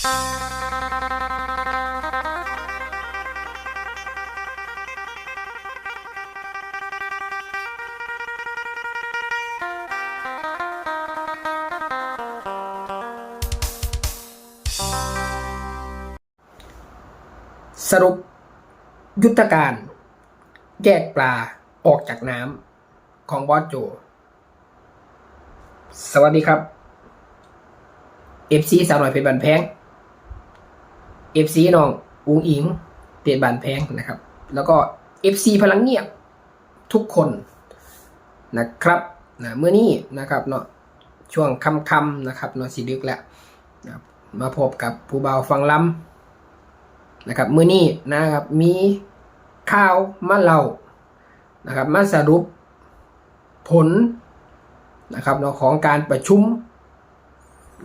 สรุป ยุทธการ แยกปลาออกจากน้ำของบอสโจ สวัสดีครับ FC สาวหน่อยเป็นบันแพง FC น้องอุงอิงเป็นบันแพงนะครับ แล้วก็ FC พลังเงียบทุกคนนะครับนะเมื่อนี้นะครับเนาะช่วงค่ำๆนะครับเนาะสิดึกแล้วนะครับมาพบกับผู้เบาฟังล้ำนะครับเมื้อนี้นะครับมีข่าวมาเล่านะครับมาสรุปผลนะครับเนาะของการประชุม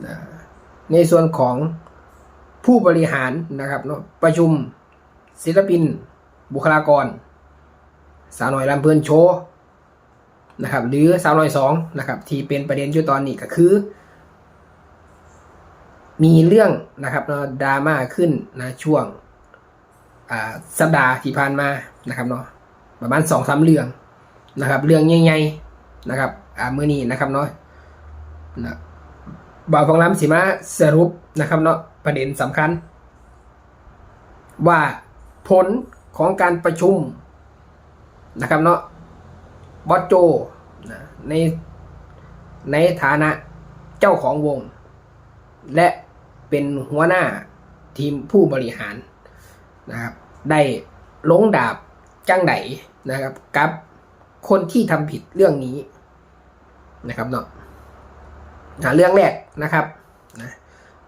นะในส่วนของ ผู้บริหารนะครับเนาะประชุมศิลปิน บุคลากร สาวน้อยลำเพลินโชว์นะครับหรือสาวน้อยสองนะครับที่เป็นประเด็นอยู่ตอนนี้ก็คือ มีเรื่องนะครับเนาะดราม่าขึ้นนะช่วงสัปดาห์ที่ผ่านมานะครับเนาะประมาณสองสามเรื่องนะครับ เรื่องใหญ่ๆนะครับอ่ามื่อนี้นะครับเนาะนะบ่าวฟองล้ำสิมาสรุปนะครับเนาะ ประเด็นสำคัญ ว่าผลของการประชุมนะครับเนาะบอสโจนะในในฐานะเจ้าของวง และเป็นหัวหน้าทีมผู้บริหารนะครับ ได้ลงดาบจังไดนะครับ กับคนที่ทำผิดเรื่องนี้นะครับเนาะอะเรื่องแรกนะครับนะ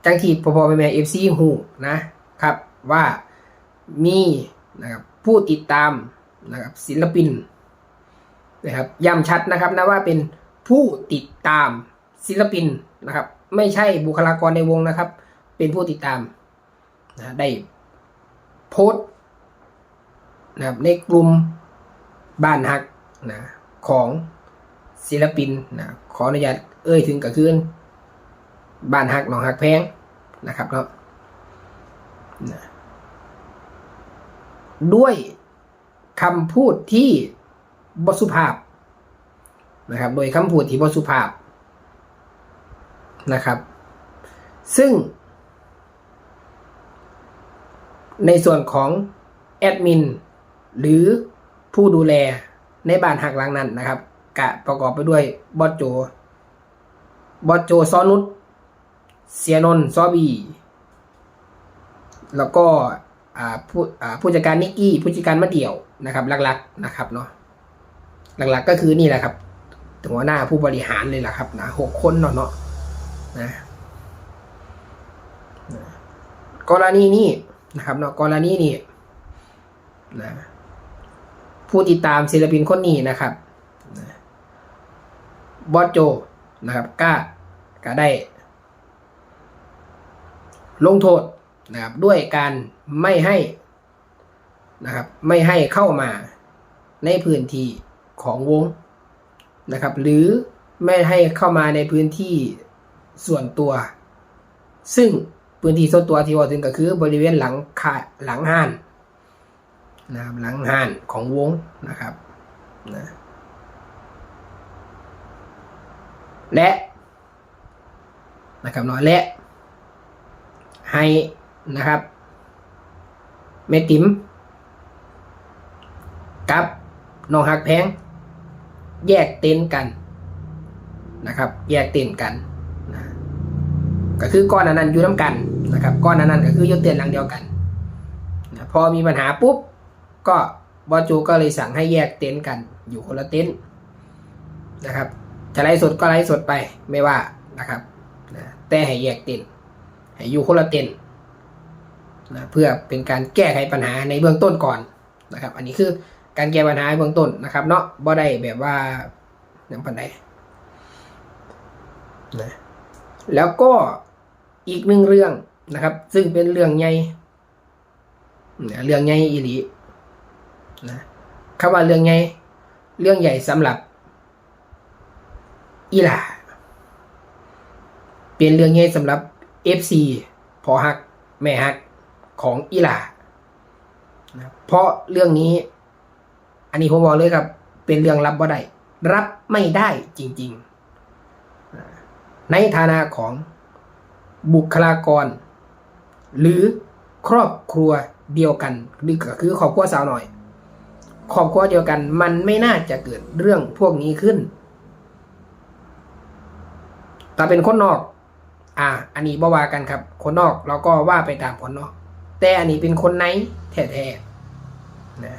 จังที่พอพอไปแม่เอฟซีหูนะครับว่ามีนะครับผู้ติดตามนะครับศิลปินนะครับย้ำชัดนะครับนะว่าเป็นผู้ติดตามศิลปินนะครับ ไม่ใช่บุคลากรในวงนะครับ เป็นผู้ติดตามนะได้โพสต์นะครับในกลุ่มบ้านฮักนะของศิลปินนะขออนุญาตเอ่ยถึงก็คือ บ้านฮักหนองฮักแพงนะครับเนาะด้วยคำพูดที่บสุภาพนะครับ โดยคำพูดที่บสุภาพนะครับ ซึ่ง ในส่วนของแอดมินหรือผู้ดูแลในบ้านหักหลังนั้นนะครับ กะประกอบไปด้วยบอสโจบอสโจซอนุช เสียนนซอบี แล้วก็ผู้ผู้จัดการนิกกี้ผู้จัดการมะเดี่ยวนะครับหลักๆนะครับเนาะหลักๆก็คือนี่แหละครับหัวหน้าผู้บริหารเลยแหละครับนะหกคนเนาะเนาะนะกรณีนี้นะครับเนาะกรณีนี้นะผู้ติดตามศิลปินคนนี้นะครับนะบอสโจนะครับก็ก็ได้ ลงโทษนะครับด้วยการไม่ให้นะครับไม่ให้เข้ามาในพื้นที่ของวงนะครับ หรือไม่ให้เข้ามาในพื้นที่ส่วนตัว ซึ่งพื้นที่ส่วนตัวที่ว่าถึงก็คือบริเวณหลังคาหลังห้านนะครับหลังห้านของวงนะครับนะและนะครับเนาะและ ให้นะครับ เมติมกับน้องหักแพง แยกเต็นกันนะครับ แยกเต็นกันนะก็คือก้อนอันนั้นอยู่น้ำกันนะครับ ก้อนอันนั้นก็คืออยกเต็นหลังเดียวกันนะพอมีปัญหาปุ๊บก็บอจูก็เลยสั่งให้แยกเต็นกัน อยู่คนละเต็นนะครับจะไลฟ์สดก็ไลฟ์สดไปไม่ว่านะครับนะแต่ให้แยกเต็น ให้อยู่คนละเต็นนะเพื่อเป็นการแก้ไขปัญหาในเบื้องต้นก่อนนะครับ อันนี้คือการแก้ปัญหาเบื้องต้นนะครับ เนาะบ่ได้แบบว่าอย่างปันใดนะแล้วก็อีกหนึ่งเรื่องนะครับ ซึ่งเป็นเรื่องใหญ่เรื่องใหญ่อีหลีนะคำว่าเรื่องใหญ่เรื่องใหญ่สำหรับอีหลาเป็นเรื่องใหญ่สำหรับ FC พพอฮัก แม่ฮักของอีหลานะเพราะเรื่องนี้ อันนี้ผมบอกเลยครับ เป็นเรื่องรับบ่าได้ รับไม่ได้จริง ๆ ในฐานะของบุคลากร หรือครอบครัวเดียวกันหรือก็คือครอบครัวสาวหน่อยครอบครัวเดียวกัน มันไม่น่าจะเกิดเรื่องพวกนี้ขึ้นถ้าเป็นคนนอก อ่า อันนี้บ่ว่ากันครับ คนนอกเราก็ว่าไปตามคนนอก แต่อันนี้เป็นคนในแท้ๆนะ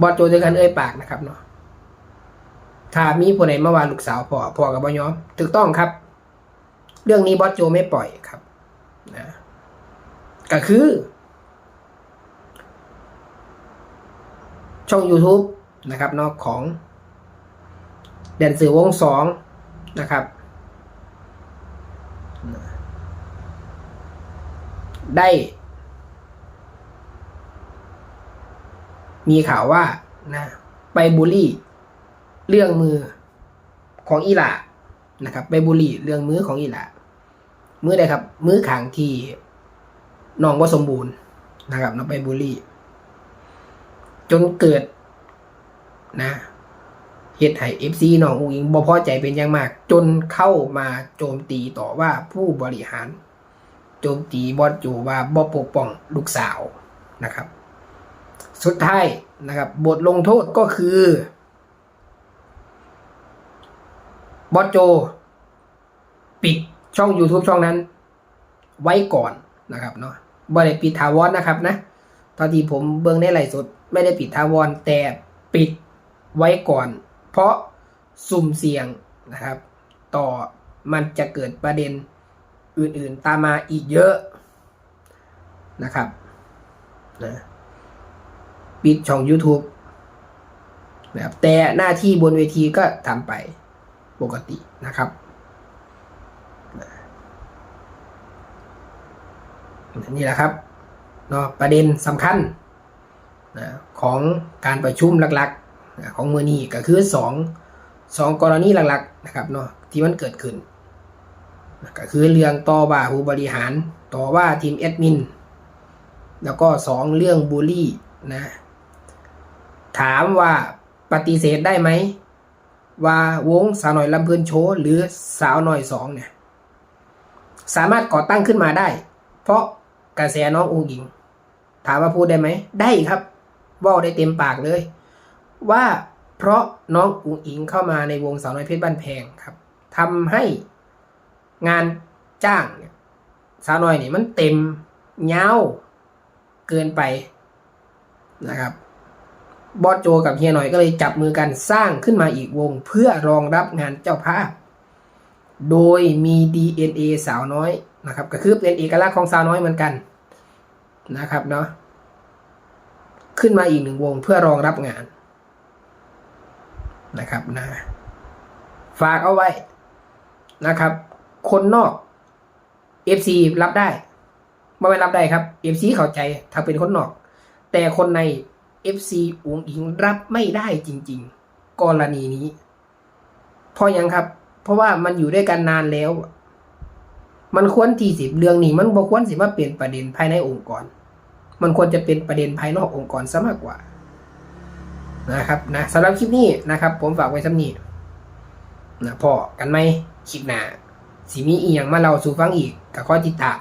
บอโจเจอกันเอ่ยปากนะครับเนาะถ้ามีผู้ใดมาว่าลูกสาวพ่อพ่อกับบ่ยอมถูกต้องครับ เรื่องนี้บอสโจไม่ปล่อยครับนะก็คือ ช่อง YouTube นะครับเนาะของแดนสือวงสองนะครับ ได้ มีข่าวว่านะไปบูลลี่ เรื่องมือของอีหลานะครับ ไปบูลลี่เรื่องมือของอีหลามือใดครับ มือขางที่น้องว่าสมบูรณ์นะครับเราไปบูลลี่ จนเกิดนะเหตุให้เอฟซีน้องอุงอิงบ่พอใจเป็นอย่างมาก จนเข้ามาโจมตีต่อว่าผู้บริหาร โจมตีบอสจูว่าบ่ปกป้องลูกสาวนะครับ สุดท้ายนะครับ บทลงโทษก็คือบอสโจ ปิดช่อง YouTube ช่องนั้น ไว้ก่อนนะครับเนาะบ่ได้ปิดถาวรนนะครับนะตอนที่ผมเบิ่งในไลฟ์สดไม่ได้ปิดถาวรแต่ปิดไว้ก่อน เพราะสุ่มเสี่ยงนะครับ ต่อมันจะเกิดประเด็น อื่นๆตามมาอีกเยอะนะครับนะปิดช่อง YouTube นะครับแต่หน้าที่บนเวทีก็ทำไปปกตินะครับ นี่แหละครับเนาะประเด็นสำคัญนะของการประชุมหลักๆนะของมือนี้ก็คือสองสองกรณีหลักๆนะครับเนาะที่มันเกิดขึ้น ก็คือเรื่องต่อว่าผู้บริหาร ต่อว่าทีมแอดมิน แล้วก็สองเรื่องบูลลี่นะ ถามว่าปฏิเสธได้ไหม ว่าวงสาวหน่อยลำเพลินโชว์หรือสาวหน่อยสองเนี่ย สามารถก่อตั้งขึ้นมาได้ เพราะกระแสน้องอุงอิง ถามว่าพูดได้ไหม ได้ครับว่าได้เต็มปากเลย ว่าเพราะน้องอุงอิงเข้ามาในวงสาวน้อยเพชรบ้านแพงครับทำให้ งานจ้างเนี่ยสาวน้อยนี่มันเต็มเงาเกินไปนะครับบอสโจกับเฮียหน่อยก็เลยจับมือกันสร้างขึ้นมาอีกวง เพื่อรองรับงานเจ้าภาพ โดยมี DNA สาวน้อยนะครับ ก็คือเป็นเอกลักษณ์ของสาวน้อยเหมือนกันนะครับเนาะขึ้นมาอีกหนึ่งวงเพื่อรองรับงานนะครับนะฝากเอาไว้นะครับ คนนอก FC รับได้ไม่ไปรับได้ครับ FC เข้าใจถ้าเป็นคนนอก แต่คนใน FC อุงอิงรับไม่ได้จริง ๆ กรณีนี้เพราะยังครับ เพราะว่ามันอยู่ด้วยกันนานแล้ว มันควรที่สิบเรื่องนี้มันบ่ควรสิมาเป็นประเด็นภายในองค์กร มันควรจะเป็นประเด็นภายนอกองค์กรซะมากกว่า นะครับนะสำหรับคลิปนี้นะครับ ผมฝากไว้สำนีนะพอกันไหมคลิปหน้า สิมีอีหยังมาเล่าสู่ฟังอีกกับข้อติดตาม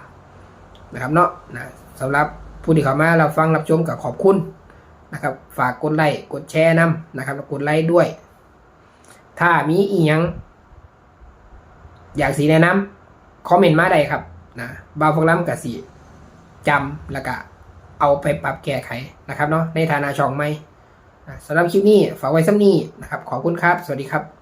นะครับเนาะนะสำหรับผู้ที่เข้ามาเราฟังรับชมกับขอบคุณนะครับ ฝากกดไลค์กดแชร์นำนะครับแล้วกดไลค์ด้วย ถ้ามีอีหยังอยากสีแนะนำคอมเมนต์มาได้ครับนะบาวฟงล้ำกับสีจำแล้วก็เอาไปปรับแก้ไขนะครับเนาะในฐานะช่องใหม่สำหรับคลิปนี้ฝากไว้ซ้ำนี้นะครับ ขอบคุณครับ สวัสดีครับ